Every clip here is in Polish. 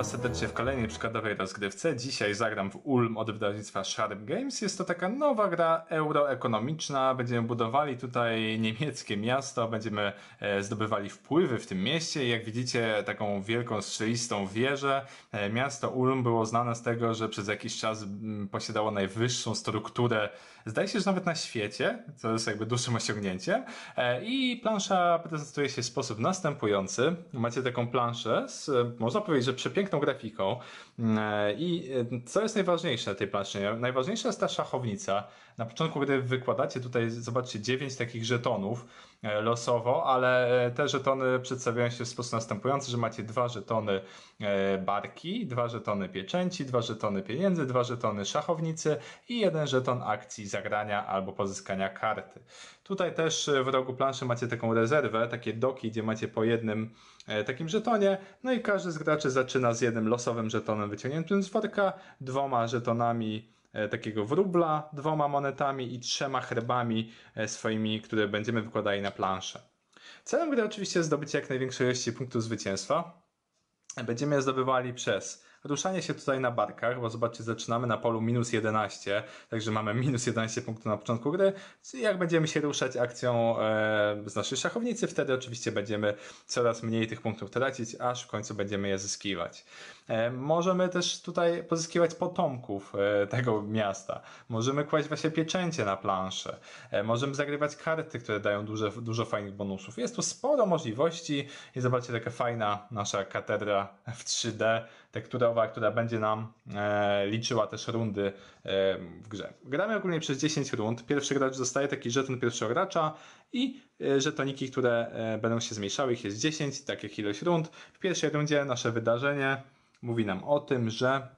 Was serdecznie w kolejnej przykładowej rozgrywce. Dzisiaj zagram w Ulm od wydawnictwa Sharp Games. Jest to taka nowa gra euroekonomiczna. Będziemy budowali tutaj niemieckie miasto, będziemy e, zdobywali wpływy w tym mieście. Jak widzicie, taką wielką strzelistą wieżę. E, Miasto Ulm było znane z tego, że przez jakiś czas mm, posiadało najwyższą strukturę, zdaje się, że nawet na świecie, co jest jakby dużym osiągnięciem. E, I plansza prezentuje się w sposób następujący. Macie taką planszę z, można powiedzieć, że przepiękną grafiką. E, I e, co jest najważniejsze na tej planszy? Najważniejsza jest ta szachownica. Na początku, gdy wykładacie tutaj, zobaczcie, 9 takich żetonów e, losowo, ale e, te żetony przedstawiają się w sposób następujący, że macie dwa żetony e, barki, dwa żetony pieczęci, dwa żetony pieniędzy, dwa żetony szachownicy i jeden żeton akcji zagrania albo pozyskania karty. Tutaj też w rogu planszy macie taką rezerwę, takie doki, gdzie macie po jednym takim żetonie, no i każdy z graczy zaczyna z jednym losowym żetonem wyciągniętym z worka, dwoma żetonami takiego wróbla, dwoma monetami i trzema herbami e, swoimi, które będziemy wykładali na planszę. Celem gry oczywiście jest zdobycie jak największej ilości punktów zwycięstwa. Będziemy je zdobywali przez ruszanie się tutaj na barkach, bo zobaczcie, zaczynamy na polu minus 11, także mamy minus 11 punktów na początku gry. Jak będziemy się ruszać akcją e, z naszej szachownicy, wtedy oczywiście będziemy coraz mniej tych punktów tracić, aż w końcu będziemy je zyskiwać. E, możemy też tutaj pozyskiwać potomków e, tego miasta. Możemy kłaść właśnie pieczęcie na planszę. E, możemy zagrywać karty, które dają duże, dużo fajnych bonusów. Jest tu sporo możliwości i zobaczcie, taka fajna nasza katedra w 3D, tekturowa, która będzie nam liczyła też rundy w grze. Gramy ogólnie przez 10 rund. Pierwszy gracz dostaje taki żeton pierwszego gracza i żetoniki, które będą się zmniejszały. Ich jest 10, tak jak ilość rund. W pierwszej rundzie nasze wydarzenie mówi nam o tym, że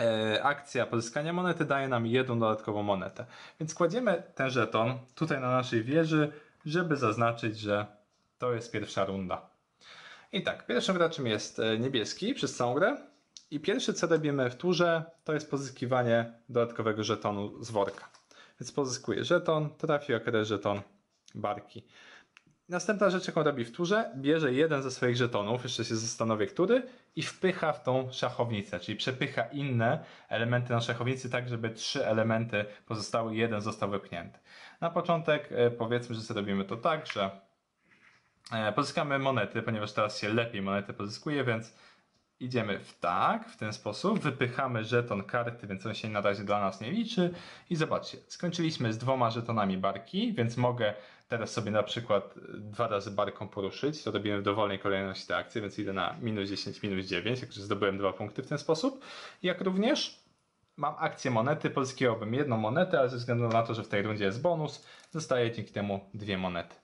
e, akcja pozyskania monety daje nam jedną dodatkową monetę. Więc kładziemy ten żeton tutaj na naszej wieży, żeby zaznaczyć, że to jest pierwsza runda. I tak, pierwszym graczem jest e, niebieski przez całą grę. I pierwsze co robimy w turze, to jest pozyskiwanie dodatkowego żetonu z worka. Więc pozyskuję żeton, trafił akurat żeton barki. Następna rzecz, jaką robi w turze, bierze jeden ze swoich żetonów, jeszcze się zastanowię, który, i wpycha w tą szachownicę, czyli przepycha inne elementy na szachownicy, tak żeby trzy elementy pozostały, jeden został wypchnięty. Na początek e, powiedzmy, że sobie robimy to tak, że e, pozyskamy monety, ponieważ teraz się lepiej monety pozyskuje, więc idziemy w tak, w ten sposób, wypychamy żeton karty, więc on się na razie dla nas nie liczy i zobaczcie, skończyliśmy z dwoma żetonami barki, więc mogę teraz sobie na przykład dwa razy barką poruszyć, to robimy w dowolnej kolejności te akcje, więc idę na minus 10, minus 9, jak już zdobyłem dwa punkty w ten sposób, jak również mam akcję monety, pozyskiwałbym jedną monetę, ale ze względu na to, że w tej rundzie jest bonus, dostaję dzięki temu dwie monety.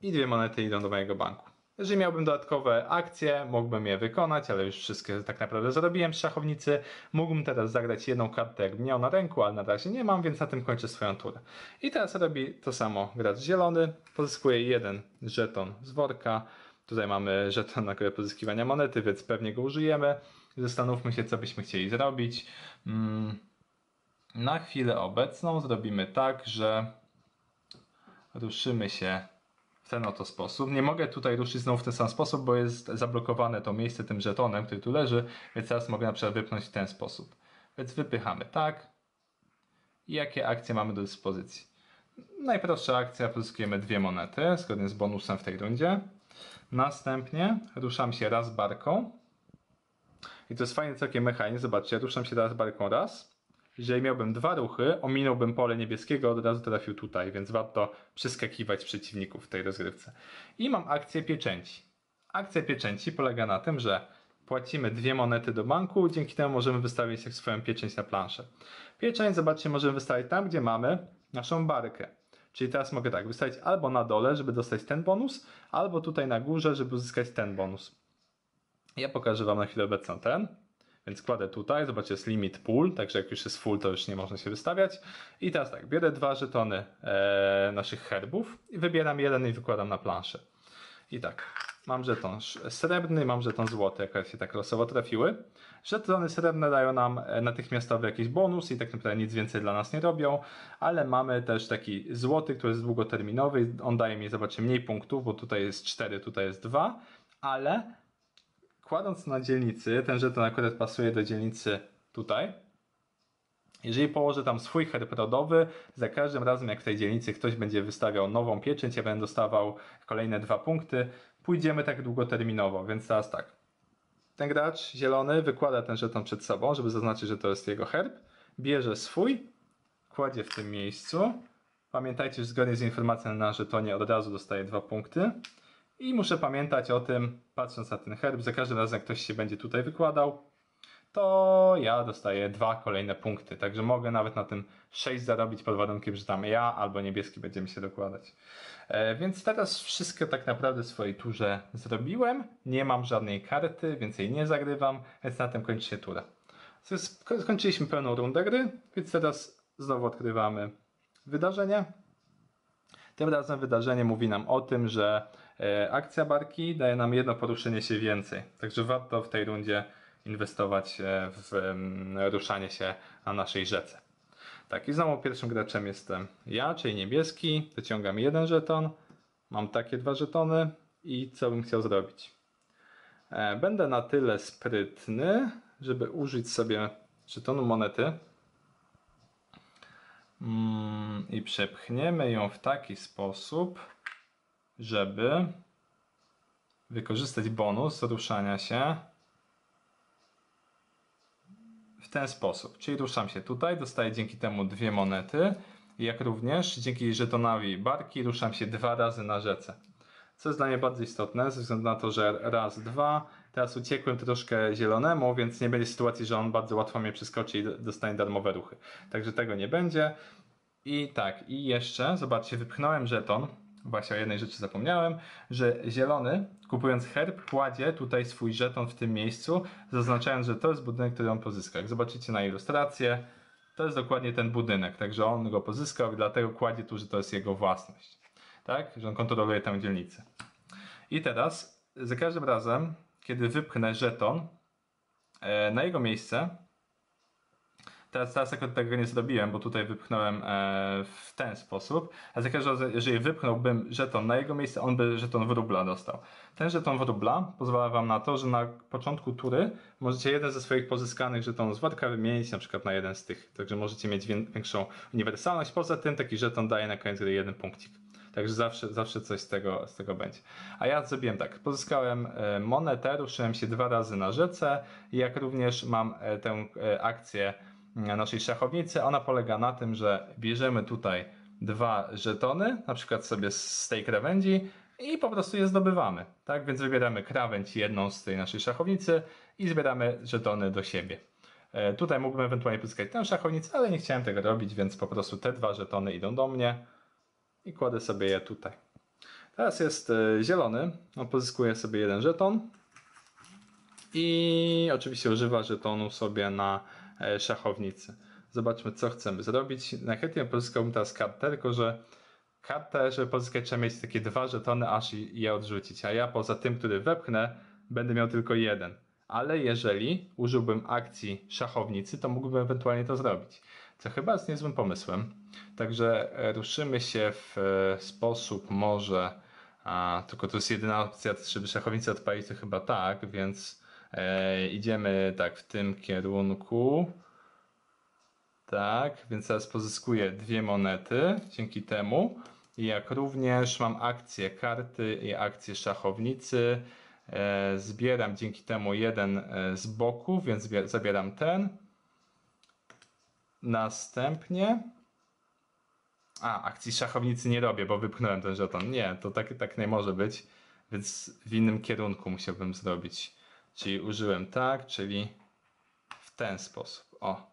I dwie monety idą do mojego banku. Jeżeli miałbym dodatkowe akcje, mógłbym je wykonać, ale już wszystkie tak naprawdę zrobiłem z szachownicy. Mógłbym teraz zagrać jedną kartę, jakbym miał na ręku, ale na razie nie mam, więc na tym kończę swoją turę. I teraz robi to samo gracz zielony. Pozyskuje jeden żeton z worka. Tutaj mamy żeton na które pozyskiwania monety, więc pewnie go użyjemy. Zastanówmy się, co byśmy chcieli zrobić. Mm, Na chwilę obecną zrobimy tak, że ruszymy się w ten oto sposób. Nie mogę tutaj ruszyć znowu w ten sam sposób, bo jest zablokowane to miejsce tym żetonem, który tu leży, więc teraz mogę na przykład wypchnąć w ten sposób. Więc wypychamy tak. I jakie akcje mamy do dyspozycji? Najprostsza akcja, pozyskujemy dwie monety, zgodnie z bonusem w tej rundzie. Następnie ruszam się raz barką. I to jest fajny całkiem mechanizm. Zobaczcie, ruszam się teraz barką raz. Jeżeli miałbym dwa ruchy, ominąłbym pole niebieskiego, od razu trafił tutaj, więc warto przeskakiwać przeciwników w tej rozgrywce. I mam akcję pieczęci. Akcja pieczęci polega na tym, że płacimy dwie monety do banku, dzięki temu możemy wystawić swoją pieczęć na planszę. Pieczęć, zobaczcie, możemy wystawić tam, gdzie mamy naszą barkę. Czyli teraz mogę tak, wystawić albo na dole, żeby dostać ten bonus, albo tutaj na górze, żeby uzyskać ten bonus. Ja pokażę Wam na chwilę obecną ten. Więc kładę tutaj, zobaczcie, jest limit pool, także jak już jest full, to już nie można się wystawiać. I teraz tak, biorę dwa żetony e, naszych herbów i wybieram jeden i wykładam na planszę. I tak, mam żeton srebrny, mam żeton złoty, jak się tak losowo trafiły. Żetony srebrne dają nam e, natychmiastowy jakiś bonus i tak naprawdę nic więcej dla nas nie robią, ale mamy też taki złoty, który jest długoterminowy, on daje mi, zobaczcie, mniej punktów, bo tutaj jest 4, tutaj jest 2, ale kładąc na dzielnicy, ten żeton akurat pasuje do dzielnicy tutaj. Jeżeli położę tam swój herb rodowy, za każdym razem jak w tej dzielnicy ktoś będzie wystawiał nową pieczęć, ja będę dostawał kolejne dwa punkty. Pójdziemy tak długoterminowo, więc teraz tak. Ten gracz zielony wykłada ten żeton przed sobą, żeby zaznaczyć, że to jest jego herb. Bierze swój, kładzie w tym miejscu. Pamiętajcie, że zgodnie z informacją na żetonie od razu dostaje dwa punkty. I muszę pamiętać o tym, patrząc na ten herb, za każdym razem jak ktoś się będzie tutaj wykładał, to ja dostaję dwa kolejne punkty. Także mogę nawet na tym 6 zarobić pod warunkiem, że tam ja albo niebieski będziemy się dokładać. E, więc teraz wszystko tak naprawdę w swojej turze zrobiłem. Nie mam żadnej karty, więc jej nie zagrywam, więc na tym kończy się tura. Skończyliśmy pełną rundę gry, więc teraz znowu odkrywamy wydarzenie. Tym razem wydarzenie mówi nam o tym, że akcja barki daje nam jedno poruszenie się więcej. Także warto w tej rundzie inwestować e, w ruszanie się na naszej rzece. Tak, i znowu pierwszym graczem jestem ja, czyli niebieski. Wyciągam jeden żeton. Mam takie dwa żetony i co bym chciał zrobić? E, będę na tyle sprytny, żeby użyć sobie żetonu monety mm, i przepchniemy ją w taki sposób, żeby wykorzystać bonus ruszania się w ten sposób. Czyli ruszam się tutaj, dostaję dzięki temu dwie monety, jak również dzięki żetonowi barki ruszam się dwa razy na rzece. Co jest dla mnie bardzo istotne, ze względu na to, że raz, dwa, teraz uciekłem troszkę zielonemu, więc nie będzie sytuacji, że on bardzo łatwo mnie przeskoczy i dostanie darmowe ruchy. Także tego nie będzie. I tak, i jeszcze, zobaczcie, wypchnąłem żeton, właśnie o jednej rzeczy zapomniałem, że zielony, kupując herb, kładzie tutaj swój żeton w tym miejscu, zaznaczając, że to jest budynek, który on pozyskał. Jak zobaczycie na ilustrację, to jest dokładnie ten budynek, także on go pozyskał i dlatego kładzie tu, że to jest jego własność. Tak? Że on kontroluje tę dzielnicę. I teraz, za każdym razem, kiedy wypchnę żeton e, na jego miejsce, Teraz, teraz akurat tego nie zrobiłem, bo tutaj wypchnąłem e, w ten sposób. A za każdym razem, jeżeli wypchnąłbym żeton na jego miejsce, on by żeton wróbla dostał. Ten żeton wróbla pozwala wam na to, że na początku tury możecie jeden ze swoich pozyskanych żetonów z worka wymienić na przykład na jeden z tych. Także możecie mieć większą uniwersalność. Poza tym taki żeton daje na koniec gry jeden punkcik. Także zawsze, zawsze coś z tego, z tego będzie. A ja zrobiłem tak. Pozyskałem e, monetę, ruszyłem się dwa razy na rzece, jak również mam e, tę akcję naszej szachownicy. Ona polega na tym, że bierzemy tutaj dwa żetony, na przykład sobie z tej krawędzi i po prostu je zdobywamy. Tak więc wybieramy krawędź jedną z tej naszej szachownicy i zbieramy żetony do siebie. E, tutaj mógłbym ewentualnie pozyskać tę szachownicę, ale nie chciałem tego robić, więc po prostu te dwa żetony idą do mnie i kładę sobie je tutaj. Teraz jest e, zielony, on pozyskuje sobie jeden żeton i oczywiście używa żetonu sobie na szachownicy. Zobaczmy, co chcemy zrobić. Najchętniej pozyskałbym teraz kartę, tylko że kartę, żeby pozyskać, trzeba mieć takie dwa żetony, aż je odrzucić. A ja poza tym, który wepchnę, będę miał tylko jeden. Ale jeżeli użyłbym akcji szachownicy, to mógłbym ewentualnie to zrobić. Co chyba jest niezłym pomysłem. Także e, ruszymy się w e, sposób może. A, tylko to jest jedyna opcja, żeby szachownicę odpalić, to chyba tak, więc E, idziemy tak w tym kierunku. Tak, więc teraz pozyskuję dwie monety dzięki temu. Jak również mam akcję karty i akcję szachownicy. E, zbieram dzięki temu jeden e, z boków, więc zabieram ten. Następnie. A, akcji szachownicy nie robię, bo wypchnąłem ten żeton. Nie, to tak, tak nie może być. Więc w innym kierunku musiałbym zrobić. Czyli użyłem tak, czyli w ten sposób. O.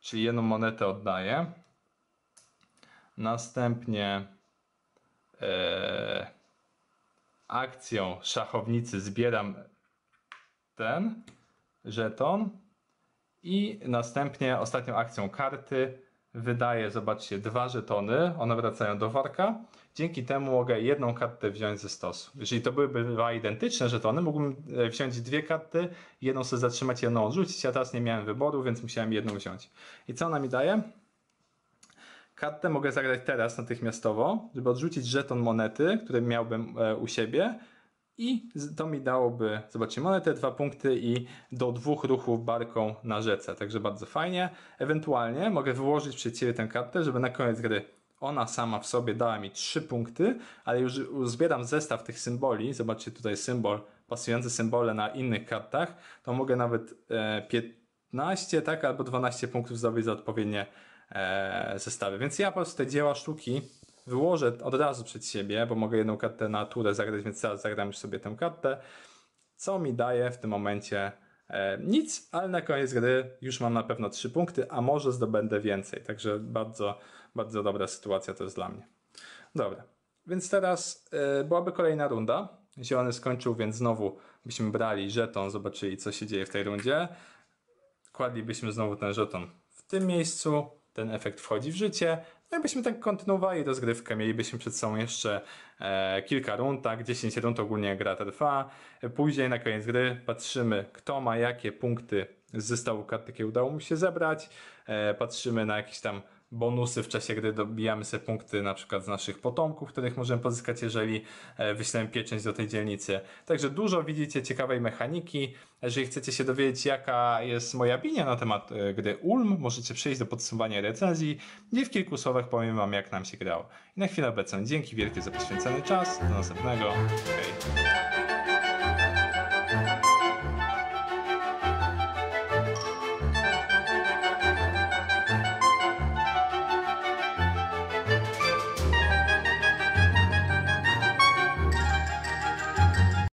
Czyli jedną monetę oddaję. Następnie e, akcją szachownicy zbieram ten żeton i następnie ostatnią akcją karty wydaję, zobaczcie, dwa żetony, one wracają do worka. Dzięki temu mogę jedną kartę wziąć ze stosu. Jeżeli to byłyby dwa identyczne żetony, mógłbym e, wziąć dwie karty, jedną sobie zatrzymać, jedną odrzucić, a teraz nie miałem wyboru, więc musiałem jedną wziąć. I co ona mi daje? Kartę mogę zagrać teraz natychmiastowo, żeby odrzucić żeton monety, który miałbym e, u siebie I to mi dałoby, zobaczcie, monetę, dwa punkty i do dwóch ruchów barką na rzece. Także bardzo fajnie. Ewentualnie mogę wyłożyć przed siebie tę kartę, żeby na koniec gry ona sama w sobie dała mi trzy punkty, ale już zbieram zestaw tych symboli. Zobaczcie tutaj symbol, pasujące symbole na innych kartach. To mogę nawet e, 15, tak, albo 12 punktów zdobyć za odpowiednie e, zestawy. Więc ja po prostu te dzieła sztuki wyłożę od razu przed siebie, bo mogę jedną kartę na turę zagrać, więc teraz zagram już sobie tę kartę. Co mi daje w tym momencie e, nic, ale na koniec gry już mam na pewno 3 punkty, a może zdobędę więcej. Także bardzo, bardzo dobra sytuacja to jest dla mnie. Dobra, więc teraz e, byłaby kolejna runda. Zielony skończył, więc znowu byśmy brali żeton, zobaczyli co się dzieje w tej rundzie. Kładlibyśmy znowu ten żeton w tym miejscu, ten efekt wchodzi w życie. No i byśmy tak kontynuowali rozgrywkę. Mielibyśmy przed sobą jeszcze e, kilka rund, tak? 10 rund ogólnie gra trwa. Później na koniec gry patrzymy, kto ma jakie punkty z zestawu kart, jakie udało mu się zebrać. E, patrzymy na jakieś tam bonusy w czasie gry, dobijamy sobie punkty na przykład z naszych potomków, których możemy pozyskać, jeżeli e, wyślemy pieczęć do tej dzielnicy. Także dużo widzicie ciekawej mechaniki. Jeżeli chcecie się dowiedzieć, jaka jest moja opinia na temat e, gry Ulm, możecie przejść do podsumowania recenzji, gdzie w kilku słowach powiem wam, jak nam się grało. I na chwilę obecną dzięki wielkie za poświęcony czas. Do następnego.